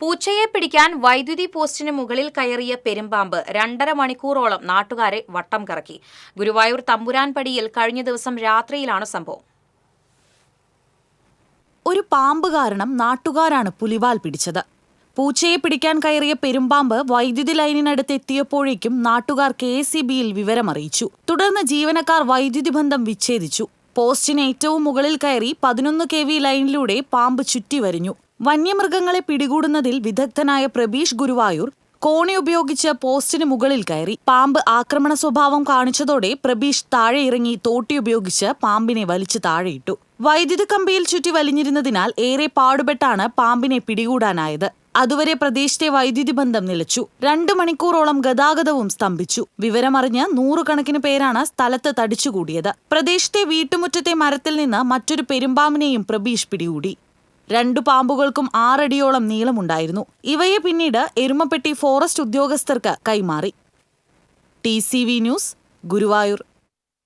പൂച്ചയെ പിടിക്കാൻ വൈദ്യുതി പോസ്റ്റിന് മുകളിൽ കയറിയ പെരുമ്പാമ്പ് രണ്ടര മണിക്കൂറോളം നാട്ടുകാരെ വട്ടം കറക്കി. ഗുരുവായൂർ തമ്പുരാൻപടിയിൽ കഴിഞ്ഞ ദിവസം രാത്രിയിലാണ് സംഭവം. ഒരു പാമ്പ് കാരണം നാട്ടുകാരാണ് പുലിവാൽ പിടിച്ചത്. പൂച്ചയെ പിടിക്കാൻ കയറിയ പെരുമ്പാമ്പ് വൈദ്യുതി ലൈനിനടുത്ത് എത്തിയപ്പോഴേക്കും നാട്ടുകാർ കെ എസ് ബിയിൽ വിവരമറിയിച്ചു. തുടർന്ന് ജീവനക്കാർ വൈദ്യുതി ബന്ധം വിച്ഛേദിച്ചു. പോസ്റ്റിന് ഏറ്റവും മുകളിൽ കയറി പതിനൊന്ന് കെ വി ലൈനിലൂടെ പാമ്പ് ചുറ്റി വരിഞ്ഞു. വന്യമൃഗങ്ങളെ പിടികൂടുന്നതിൽ വിദഗ്ധനായ പ്രബീഷ് ഗുരുവായൂർ കോണി ഉപയോഗിച്ച് പോസ്റ്റിന് മുകളിൽ കയറി പാമ്പ് ആക്രമണ സ്വഭാവം കാണിച്ചതോടെ പ്രബീഷ് താഴെ ഇറങ്ങി തോട്ടി ഉപയോഗിച്ച് പാമ്പിനെ വലിച്ചു താഴെയിട്ടു. വൈദ്യുത കമ്പിയിൽ ചുറ്റി വലിഞ്ഞിരുന്നതിനാൽ ഏറെ പാടുപെട്ടാണ് പാമ്പിനെ പിടികൂടാനായത്. അതുവരെ പ്രദേശത്തെ വൈദ്യുതി ബന്ധം നിലച്ചു. രണ്ടു മണിക്കൂറോളം ഗതാഗതവും സ്തംഭിച്ചു. വിവരമറിഞ്ഞ് നൂറുകണക്കിന് പേരാണ് സ്ഥലത്ത് തടിച്ചുകൂടിയത്. പ്രദേശത്തെ വീട്ടുമുറ്റത്തെ മരത്തിൽ നിന്ന് മറ്റൊരു പെരുമ്പാമ്പിനെയും പ്രബീഷ് പിടികൂടി. രണ്ടു പാമ്പുകൾക്കും ആറടിയോളം നീളമുണ്ടായിരുന്നു. ഇവയെ പിന്നീട് എരുമപ്പെട്ടി ഫോറസ്റ്റ് ഉദ്യോഗസ്ഥർക്ക് കൈമാറി. T news Guruvayur.